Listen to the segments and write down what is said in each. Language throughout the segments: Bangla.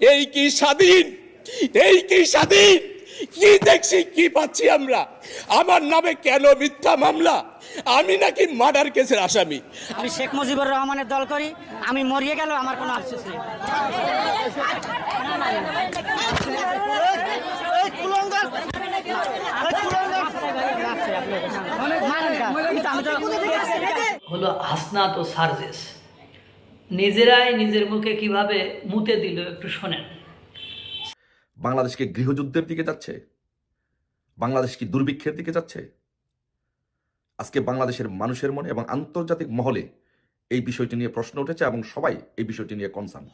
এই কি স্বাধীন? এই কি স্বাধীন? কি দেখছি কি পাচ্ছি আমরা? আমার নামে কেন মিথ্যা মামলা? আমি নাকি মার্ডার কেসের আসামি? আমি শেখ মুজিবুর রহমানের দল করি আমি মরিয়ে গেল আমার কোনো আফসোস নেই। হলো হাসনাত ও সার্জেস। নিজেরাই নিজের মুখে কীভাবে মুতে দিল একটু শোনেন। বাংলাদেশকে গৃহযুদ্ধের দিকে যাচ্ছে? বাংলাদেশ কি দুর্ভিক্ষের দিকে যাচ্ছে? আজকে বাংলাদেশের মানুষের মনে এবং আন্তর্জাতিক মহলে এই বিষয়টি নিয়ে প্রশ্ন উঠেছে এবং সবাই এই বিষয়টি নিয়ে কনসার্ন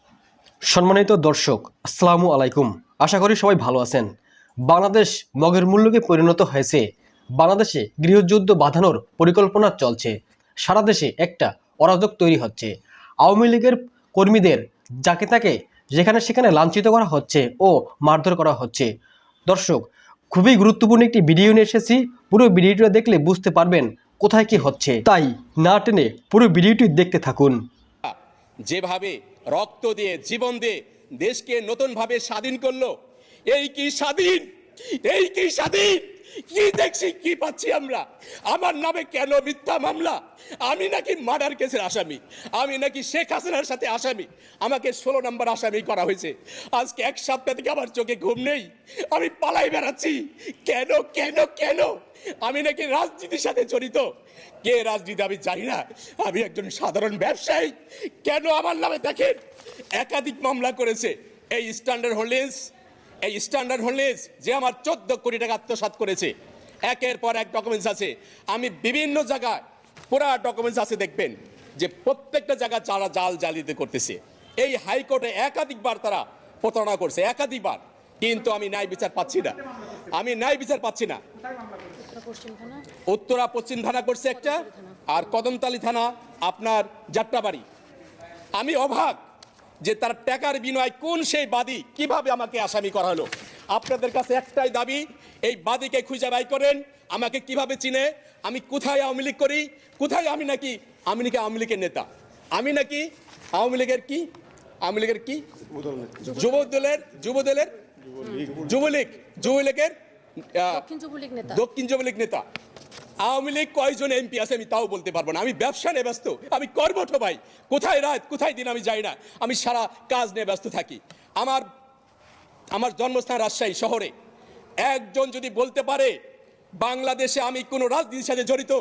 সম্মানিত দর্শক আসসালামু আলাইকুম। আশা করি সবাই ভালো আছেন। বাংলাদেশ মগের মূল্যকে পরিণত হয়েছে। বাংলাদেশে গৃহযুদ্ধ বাঁধানোর পরিকল্পনা চলছে। সারা দেশে একটা অরাজক তৈরি হচ্ছে। আওয়ামী লীগের কর্মীদের যাকে তাকে যেখানে সেখানে লাঞ্ছিত করা হচ্ছে ও মারধর করা হচ্ছে। দর্শক, খুবই গুরুত্বপূর্ণ একটি ভিডিও নিয়ে এসেছি। পুরো ভিডিওটা দেখলে বুঝতে পারবেন কোথায় কি হচ্ছে। তাই না টেনে পুরো ভিডিওটি দেখতে থাকুন। যেভাবে রক্ত দিয়ে, জীবন দিয়ে দেশকে নতুনভাবে স্বাধীন করল, এই কি স্বাধীন? এই কি স্বাধীন? কি দেখছি কি পাচ্ছি আমরা। আমার নামে কেন মিথ্যা মামলা? আমি নাকি মার্ডার কেসের আসামি। আমি নাকি শেখ হাসিনার সাথে আসামি। আমাকে ষোলো নম্বর আসামি করা হয়েছে। আজকে এক সপ্তাহ থেকে আমার চোখে ঘুম নেই। আমি পালাই বেড়াচ্ছি। কেন কেন কেন? আমি নাকি রাজনীতির সাথে জড়িত। কে রাজনীতি আমি জানি না। আমি একজন সাধারণ ব্যবসায়ী। কেন আমার নামে দেখেন? একাধিক মামলা করেছে। এই স্ট্যান্ডার্ড হোল্ডিংস এই স্ট্যান্ডার্ড হোল্ডিংস যে আমার চোদ্দ কোটি টাকা আত্মসাৎ করেছে, একের পর এক ডকুমেন্টস আছে। আমি বিভিন্ন জায়গায় পুরা ডকুমেন্টস আছে, দেখবেন যে প্রত্যেকটা জায়গা যারা জাল জালিয়াতি করতেছে, এই হাইকোর্টে একাধিকবার তারা প্রতারণা করছে, একাধিকবার। কিন্তু আমি ন্যায় বিচার পাচ্ছি না। আমি ন্যায় বিচার পাচ্ছি না। উত্তরা পশ্চিম থানা করছে একটা, আর কদমতালি থানা আপনার যাত্রাবাড়ি। আমি অবাক যে তার টাকার বিনিময় কোন সেই বাদী কীভাবে আমাকে আসামি করা হলো? আপনাদের কাছে একটাই দাবি এই বাদীকে খুঁজে বাই করেন আমাকে কীভাবে চিনে আমি কোথায় আওয়ামী লীগ করি কোথায় আমি নাকি আমি নাকি আওয়ামী লীগের নেতা। আমি নাকি আওয়ামী লীগের কি? আওয়ামী লীগের কি? যুব দলের যুব দলের যুবলীগ। যুবলীগের দক্ষিণ যুবলীগ নেতা। আওয়ামী লীগ কয়জন এমপি আছে আমি তাও বলতে পারব না। আমি ব্যবসা নিয়ে ব্যস্ত আমি কর্মঠ ভাই। কোথায় রাত কোথায় দিন আমি যাই না। আমি সারা কাজ নিয়ে ব্যস্ত থাকি। আমার আমার জন্মস্থান রাজশাহী শহরে। একজন যদি বলতে পারে বাংলাদেশে আমি কোনো রাজনীতির সাথে জড়িত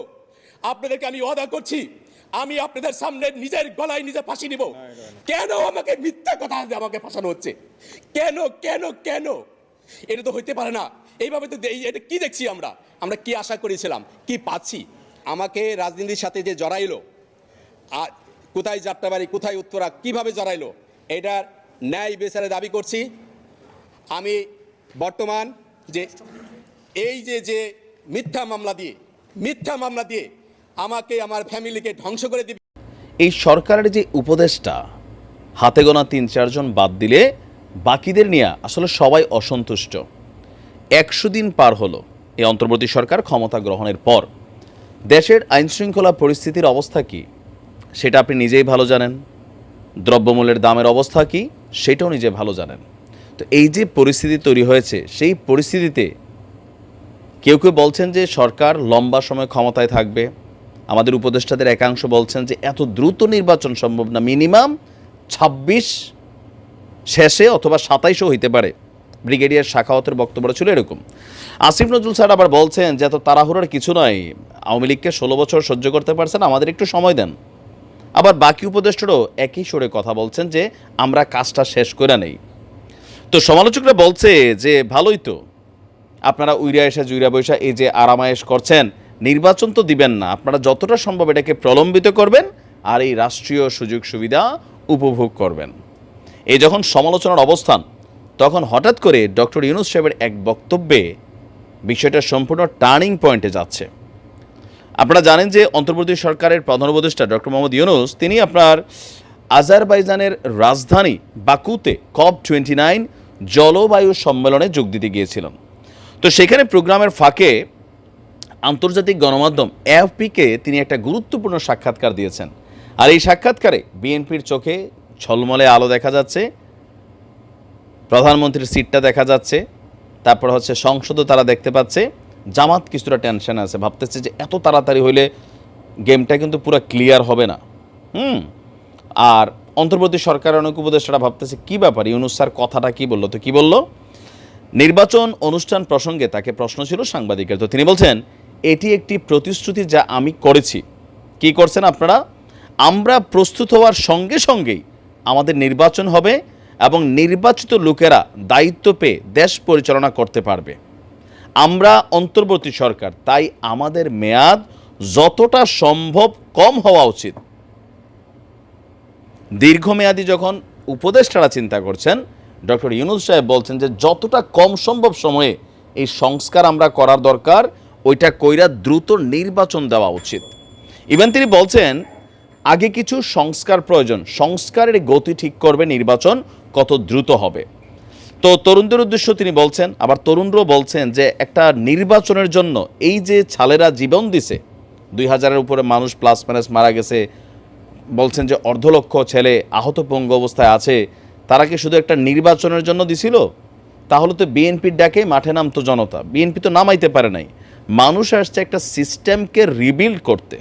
আপনাদেরকে আমি ওয়াদা করছি আমি আপনাদের সামনে নিজের গলায় নিজে ফাঁসি নিব। কেন আমাকে মিথ্যা কথা আমাকে ফাঁসানো হচ্ছে? কেন কেন কেন? এটা তো হইতে পারে না। এইভাবে তো এটা কি দেখছি আমরা? আমরা কি আশা করেছিলাম? কি পাচ্ছি? আমাকে রাজনীতির সাথে যে জড়াইলো, আর কোথায় যাত্রাবাড়ি, কোথায় উত্তরা, কীভাবে জড়াইলো, এটার ন্যায় বিচারে দাবি করছি। আমি বর্তমান যে এই যে যে মিথ্যা মামলা দিয়ে, মিথ্যা মামলা দিয়ে আমাকে আমার ফ্যামিলিকে ধ্বংস করে দিবে। এই সরকারের যে উপদেষ্টা, হাতে গোনা তিন, চারজন বাদ দিলে বাকিদের নিয়ে আসলে সবাই অসন্তুষ্ট। একশো দিন পার হলো এই অন্তর্বর্তী সরকার ক্ষমতা গ্রহণের পর। দেশের আইনশৃঙ্খলা পরিস্থিতির অবস্থা কি, সেটা আপনি নিজেই ভালো জানেন। দ্রব্যমূল্যের দামের অবস্থা কি, সেটাও নিজে ভালো জানেন। তো এই যে পরিস্থিতি তৈরি হয়েছে, সেই পরিস্থিতিতে কেউ কেউ বলছেন যে সরকার লম্বা সময় ক্ষমতায় থাকবে। আমাদের উপদেষ্টাদের একাংশ বলছেন যে এত দ্রুত নির্বাচন সম্ভব না, মিনিমাম ছাব্বিশ শেষে অথবা সাতাইশও হইতে পারে। ব্রিগেডিয়ার শাখাওয়াতের বক্তব্য ছিল এরকম। আসিফ নজরুল স্যার আবার বলছেন যে এত তাড়াহুড়ার কিছু নয়, আওয়ামী লীগকে ষোলো বছর সহ্য করতে পারছেন, আমাদের একটু সময় দেন। আবার বাকি উপদেষ্টারও একই সুরে কথা বলছেন যে, আমরা কাজটা শেষ করে নেই। তো সমালোচকরা বলছে যে, ভালোই তো। আপনারা উইরা এসে জুইরা বৈশা এই যে আরামায়েশ করছেন, নির্বাচন তো দিবেন না, আপনারা যতটা সম্ভব এটাকে প্রলম্বিত করবেন আর এই রাষ্ট্রীয় সুযোগ সুবিধা উপভোগ করবেন। এই যখন সমালোচনার অবস্থান তখন হঠাৎ করে ডক্টর ইউনুস সাহেবের এক বক্তব্যে বিষয়টা সম্পূর্ণ টার্নিং পয়েন্টে যাচ্ছে। আপনারা জানেন যে অন্তর্বর্তী সরকারের প্রধান উপদেষ্টা ডক্টর মোহাম্মদ ইউনুস, তিনি আপনার আজারবাইজানের রাজধানী বাকুতে কপ টোয়েন্টি নাইন জলবায়ু সম্মেলনে যোগ দিতে গিয়েছিলেন। তো সেখানে প্রোগ্রামের ফাঁকে আন্তর্জাতিক গণমাধ্যম এফপিকে তিনি একটা গুরুত্বপূর্ণ সাক্ষাৎকার দিয়েছেন। আর এই সাক্ষাৎকারে বিএনপির চোখে ছলমলে আলো দেখা যাচ্ছে। প্রধানমন্ত্রীর সিটটা দেখা যাচ্ছে, তারপর হচ্ছে সংসদও তারা দেখতে পাচ্ছে। জামাত কিছুটা টেনশন আছে, ভাবতেছে যে এত তাড়াতাড়ি হইলে গেমটা কিন্তু পুরো ক্লিয়ার হবে না। হুম? আর অন্তর্বর্তী সরকারের অনেক উপদেষ্টারা ভাবতেছে, কী ব্যাপার? ইউনুস স্যার কথাটা কি বলল? তো কি বলল? নির্বাচন অনুষ্ঠান প্রসঙ্গে তাকে প্রশ্ন ছিল সাংবাদিকের। তো তিনি বলছেন, এটি একটি প্রতিশ্রুতি যা আমি করেছি। কি করছেন আপনারা? আমরা প্রস্তুত হওয়ার সঙ্গে সঙ্গেই আমাদের নির্বাচন হবে এবং নির্বাচিত লোকেরা দায়িত্ব পেয়ে দেশ পরিচালনা করতে পারবে। আমরা অন্তর্বর্তী সরকার, তাই আমাদের মেয়াদ যতটা সম্ভব কম হওয়া উচিত। দীর্ঘমেয়াদী যখন উপদেষ্টারা চিন্তা করছেন, ডক্টর ইউনুস সাহেব বলছেন যে যতটা কম সম্ভব সময়ে এই সংস্কার আমরা করার দরকার, ওইটা কইরা দ্রুত নির্বাচন দেওয়া উচিত। ইভেন তিনি বলছেন আগে কিছু সংস্কার প্রয়োজন। সংস্কারের গতি ঠিক করবে নির্বাচন কত দ্রুত হবে। তো তরুণদের উদ্দেশ্য তিনি বলছেন, আবার তরুণরাও বলছেন যে একটা নির্বাচনের জন্য এই যে ছালেরা জীবন দিছে, দুই হাজারের উপরে মানুষ প্লাস মাইনাস মারা গেছে, বলছেন যে অর্ধলক্ষ ছেলে আহত পঙ্গ অবস্থায় আছে, তারা কি শুধু একটা নির্বাচনের জন্য দিছিল? তাহলে তো বিএনপির ডাকে মাঠে নামতো জনতা। বিএনপি তো নামাইতে পারে নাই। মানুষ আসছে একটা সিস্টেমকে রিবিল্ড করতে।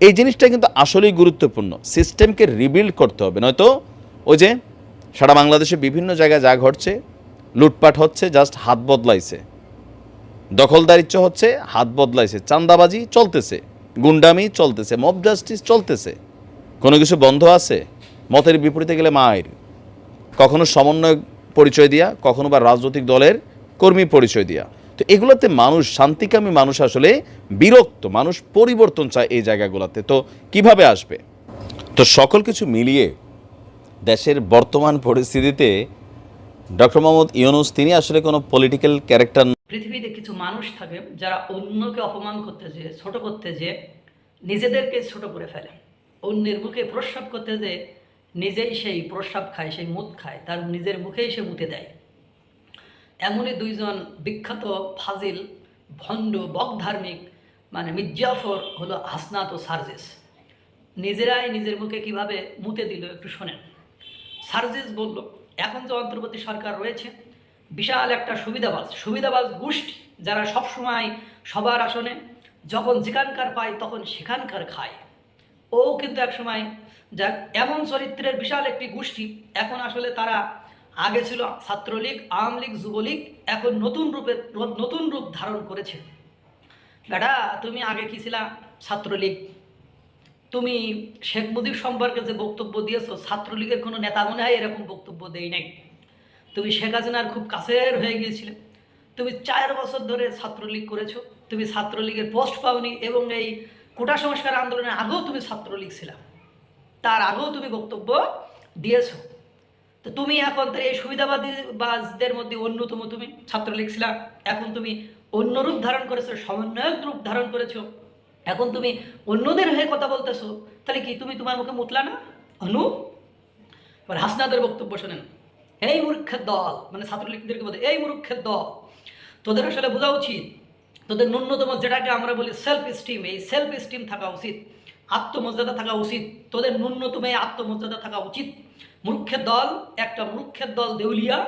এই জিনিসটা কিন্তু আসলেই গুরুত্বপূর্ণ। সিস্টেমকে রিবিল্ড করতে হবে, নয়তো ওই যে সারা বাংলাদেশে বিভিন্ন জায়গায় যা ঘটছে, লুটপাট হচ্ছে জাস্ট হাত বদলাইছে। দখলদারিত্ব হচ্ছে, হাত বদলাইছে। চান্দাবাজি চলতেছে, গুন্ডামি চলতেছে মব জাস্টিস চলতেছে। কোনো কিছু বন্ধ আছে? মতের বিপরীতে গেলে মায়ের। কখনো সমন্বয় পরিচয় দিয়া, কখনো বা রাজনৈতিক দলের কর্মী পরিচয় দিয়া। তো এগুলোতে মানুষ, শান্তিকামী মানুষ আসলে বিরক্ত, মানুষ পরিবর্তন চায় এই জায়গাগুলোতে। তো কীভাবে আসবে? তো সকল কিছু মিলিয়ে দেশের বর্তমান পরিস্থিতিতে ডক্টর মোহাম্মদ ইউনুস, তিনি আসলে কোনো পলিটিক্যাল ক্যারেক্টার পৃথিবীতে কিছু মানুষ থাকে যারা অন্যকে অপমান করতে যেয়ে ছোট করতে যেয়ে নিজেদেরকে ছোট করে ফেলে। অন্যের মুখে প্রস্রাব করতে যে, নিজেই সেই প্রস্রাব খায়, সেই মুত খায়, তার নিজের মুখেই সে মুতে দেয়। এমনই দুইজন বিখ্যাত ফাজিল, ভণ্ড, বকধার্মিক মানে মির্জাফর হলো হাসনাত ও সার্জেস। নিজেরাই নিজের মুখে কীভাবে মুতে দিল একটু শোনেন। সার্জেস বলল, এখন যে অন্তর্বর্তী সরকার রয়েছে, বিশাল একটা সুবিধাবাজ সুবিধাবাজ গোষ্ঠী যারা সবসময় সবার আসনে যখন যেখানকার পায় তখন সেখানকার খায়। ও কিন্তু একসময় যাক, এমন চরিত্রের বিশাল একটি গোষ্ঠী, এখন আসলে তারা আগে ছিল ছাত্রলীগ আওয়ামী লীগ যুবলীগ, এখন নতুন রূপে, নতুন রূপ ধারণ করেছে। বেটা, তুমি আগে কি ছিলা? ছাত্রলীগ। তুমি শেখ মুজিব সম্পর্কে যে বক্তব্য দিয়েছ, ছাত্রলীগের কোনো নেতা মনে হয় এরকম বক্তব্য দেই নাই। তুমি শেখ হাসিনার খুব কাছের হয়ে গিয়েছিলে। তুমি চার বছর ধরে ছাত্রলীগ করেছ। তুমি ছাত্রলীগের পোস্ট পাওনি এবং এই কোটা সংস্কার আন্দোলনের আগেও তুমি ছাত্রলীগ ছিলা। তার আগেও তুমি বক্তব্য দিয়েছ। তুমি এখন এই সুবিধাবাদী বাজদের মধ্যে অন্যতম তুমি। ছাত্রলীগ ছিলা এখন তুমি অন্য রূপ ধারণ করেছ, সমন্বয়ক রূপ ধারণ করেছ। এখন তুমি অন্যদের হয়ে কথা বলতেছো, তাহলে কি তুমি তোমার মুখে মুতলা না? অনু? এবার হাসনাদের বক্তব্য শোনেন। এই মূর্খের দল মানে ছাত্রলীগদেরকে বলতে এই মূর্খের দল, তোদের আসলে বোঝা উচিত, তোদের ন্যূনতম যেটাকে আমরা বলি সেলফ স্টিম এই সেলফ স্টিম থাকা উচিত, আত্মমর্যাদা থাকা উচিত, তোদের ন্যূনতম এই আত্মমর্যাদা থাকা উচিত। মূর্খের দল, একটা মূর্খের দল দেউলিয়া,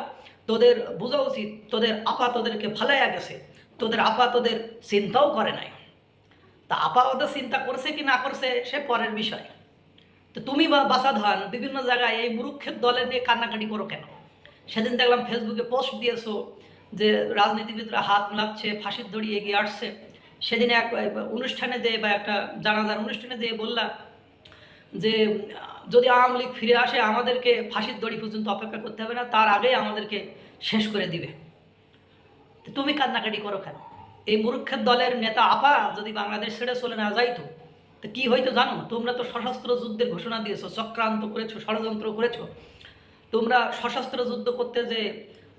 তোদের বোঝা উচিত, তোদের আপা তোদেরকে ফালাইয়া গেছে, তোদের আপা তোদের চিন্তাও করে নাই। তা আপা ওদের চিন্তা করছে কি না করছে, সে পরের বিষয়। তো তুমি বা বাসাধান বিভিন্ন জায়গায় এই মুরুক্ষের দলে নিয়ে কান্নাকাটি করো কেন? সেদিন দেখলাম ফেসবুকে পোস্ট দিয়েছ যে রাজনীতিবিদরা হাত লাগছে ফাঁসির দড়ি এগিয়ে আসছে। সেদিন এক অনুষ্ঠানে যে বা একটা জানাজার অনুষ্ঠানে যে বললা যে, যদি আওয়ামী লীগ ফিরে আসে, আমাদেরকে ফাঁসির দড়ি পর্যন্ত অপেক্ষা করতে হবে না, তার আগেই আমাদেরকে শেষ করে দিবে। তুমি কান্নাকাটি করো কেন? এই মূর্খের দলের নেতা আপা যদি বাংলাদেশ ছেড়ে চলে না যাইতো, তো কি হয়তো জানো? তোমরা তো সশস্ত্র যুদ্ধের ঘোষণা দিয়েছ, চক্রান্ত করেছ, ষড়যন্ত্র করেছ। তোমরা সশস্ত্র যুদ্ধ করতে যে,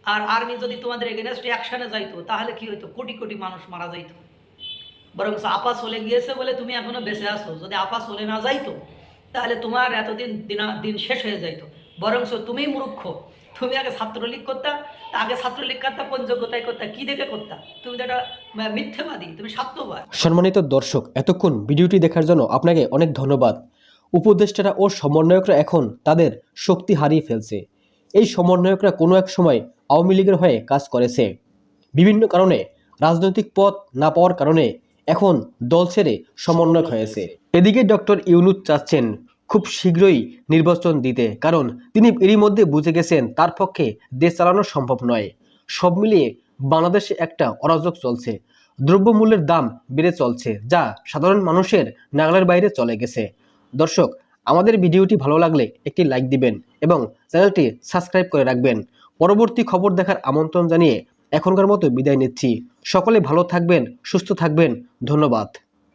আর আর্মি যদি তোমাদের এগেনস্ট অ্যাকশনে যাইতো, তাহলে কি হইতো? কোটি কোটি মানুষ মারা যাইতো। বরং আপা চলে গিয়েছে বলে তুমি এখনও বেঁচে আছো। যদি আপা চলে না যাইতো তাহলে তোমার এতদিন দিনা, দিন শেষ হয়ে যাইতো। বরং তুমি মূর্খ। তুমি আগে ছাত্রলীগ করতা আগে ছাত্রলীগ করতা, কোন যোগ্যতায় করতা, কি দেখে করতা? তুমি তো একটা মিথ্যেবাদী, তুমি স্বার্থবাদ। সম্মানিত দর্শক, এতক্ষণ ভিডিওটি দেখার জন্য আপনাকে অনেক ধন্যবাদ। উপদেষ্টারা ও সমন্বয়করা এখন তাদের শক্তি হারিয়ে ফেলছে। এই সমন্বয়করা কোনো এক সময় আওয়ামী লীগের হয়ে কাজ করেছে। বিভিন্ন কারণে রাজনৈতিক পথ না পাওয়ার কারণে এখন দল ছেড়ে সমন্বয়ক হয়েছে। এদিকে ডক্টর ইউনুস চাচ্ছেন খুব শীঘ্রই নির্বাচন দিতে, কারণ তিনি এরই মধ্যে বুঝে গেছেন তার পক্ষে দেশ চালানো সম্ভব নয়। সব মিলিয়ে বাংলাদেশে একটা অরাজক চলছে। দ্রব্যমূল্যের দাম বেড়ে চলছে, যা সাধারণ মানুষের নাগালের বাইরে চলে গেছে। দর্শক, আমাদের ভিডিওটি ভালো লাগলে একটি লাইক দিবেন এবং চ্যানেলটি সাবস্ক্রাইব করে রাখবেন। পরবর্তী খবর দেখার আমন্ত্রণ জানিয়ে এখনকার মতো বিদায় নিচ্ছি। সকলে ভালো থাকবেন সুস্থ থাকবেন। ধন্যবাদ।